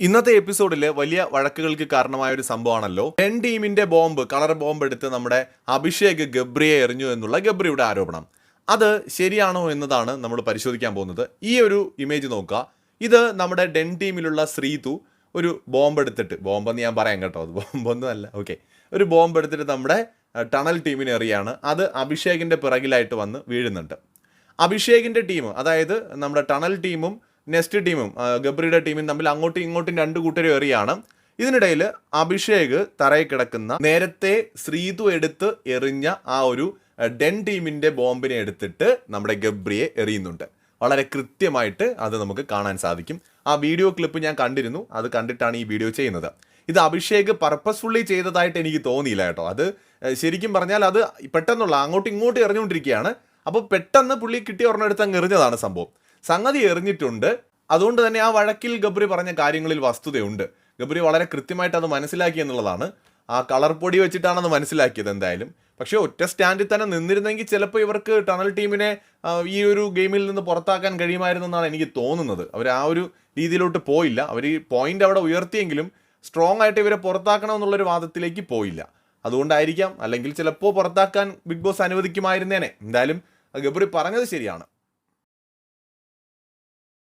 ഇന്നത്തെ എപ്പിസോഡിൽ വലിയ വഴക്കുകൾക്ക് കാരണമായ ഒരു സംഭവമാണല്ലോ. ടെൻ ടീമിന്റെ ബോംബ് കളർ ബോംബ് എടുത്ത് നമ്മുടെ അഭിഷേക് ഗബ്രിയെ എറിഞ്ഞു എന്നുള്ള ഗബ്രിയുടെ ആരോപണം. അത് ശരിയാണോ എന്നതാണ് നമ്മൾ പരിശോധിക്കാൻ പോകുന്നത്. ഈ ഒരു ഇമേജ് നോക്കുക. ഇത് നമ്മുടെ ഡെൻ ടീമിലുള്ള ശ്രീതു ഒരു ബോംബ് എടുത്തിട്ട് ബോംബെന്ന് ഞാൻ പറയാം കേട്ടോ അത് ബോംബൊന്നും അല്ല ഓക്കെ ഒരു ബോംബ് എടുത്തിട്ട് നമ്മുടെ ടണൽ ടീമിനെ എറിയാണ്. അത് അഭിഷേകിന്റെ പിറകിലായിട്ട് വന്ന് വീഴുന്നുണ്ട്. അഭിഷേകിന്റെ ടീം അതായത് നമ്മുടെ ടണൽ ടീമും നെക്സ്റ്റ് ടീമും ഗബ്രിയുടെ ടീമും തമ്മിൽ അങ്ങോട്ടും ഇങ്ങോട്ടും രണ്ട് കൂട്ടരും എറിയാണ് ഇതിനിടയിൽ അഭിഷേക് തറയിൽ കിടക്കുന്ന നേരത്തെ ശ്രീതു എടുത്ത് എറിഞ്ഞ ആ ഒരു ഡെൻ ടീമിന്റെ ബോംബിനെ എടുത്തിട്ട് നമ്മുടെ ഗബ്രിയെ എറിയുന്നുണ്ട്. വളരെ കൃത്യമായിട്ട് അത് നമുക്ക് കാണാൻ സാധിക്കും. ആ വീഡിയോ ക്ലിപ്പ് ഞാൻ കണ്ടിരുന്നു. അത് കണ്ടിട്ടാണ് ഈ വീഡിയോ ചെയ്യുന്നത്. ഇത് അഭിഷേക് പർപ്പസ്ഫുള്ളി ചെയ്തതായിട്ട് എനിക്ക് തോന്നിയില്ല കേട്ടോ. അത് ശരിക്കും പറഞ്ഞാൽ അത് പെട്ടെന്നുള്ള അങ്ങോട്ടും ഇങ്ങോട്ടും എറിഞ്ഞുകൊണ്ടിരിക്കുകയാണ്. അപ്പോൾ പെട്ടെന്ന് പുള്ളി കിട്ടിയ ഒരെണ്ണം എടുത്ത് അങ്ങ് എറിഞ്ഞതാണ് സംഭവം. സംഗതി എറിഞ്ഞിട്ടുണ്ട്. അതുകൊണ്ട് തന്നെ ആ വഴക്കിൽ ഗബ്രി പറഞ്ഞ കാര്യങ്ങളിൽ വസ്തുതയുണ്ട്. ഗബ്രി വളരെ കൃത്യമായിട്ട് അത് മനസ്സിലാക്കി എന്നുള്ളതാണ്. ആ കളർ പൊടി വെച്ചിട്ടാണ് അത് മനസ്സിലാക്കിയത് എന്തായാലും. പക്ഷേ ഒറ്റ സ്റ്റാൻഡിൽ തന്നെ നിന്നിരുന്നെങ്കിൽ ചിലപ്പോൾ ഇവർക്ക് ടണൽ ടീമിനെ ഈ ഒരു ഗെയിമിൽ നിന്ന് പുറത്താക്കാൻ കഴിയുമായിരുന്നു എന്നാണ് എനിക്ക് തോന്നുന്നത്. അവർ ആ ഒരു രീതിയിലോട്ട് പോയില്ല. അവർ ഈ പോയിന്റ് അവിടെ ഉയർത്തിയെങ്കിലും സ്ട്രോങ് ആയിട്ട് ഇവരെ പുറത്താക്കണം എന്നുള്ളൊരു വാദത്തിലേക്ക് പോയില്ല. അതുകൊണ്ടായിരിക്കാം അല്ലെങ്കിൽ ചിലപ്പോൾ പുറത്താക്കാൻ ബിഗ് ബോസ് അനുവദിക്കുമായിരുന്നേനെ. എന്തായാലും ഗബ്രി പറഞ്ഞത് ശരിയാണ്.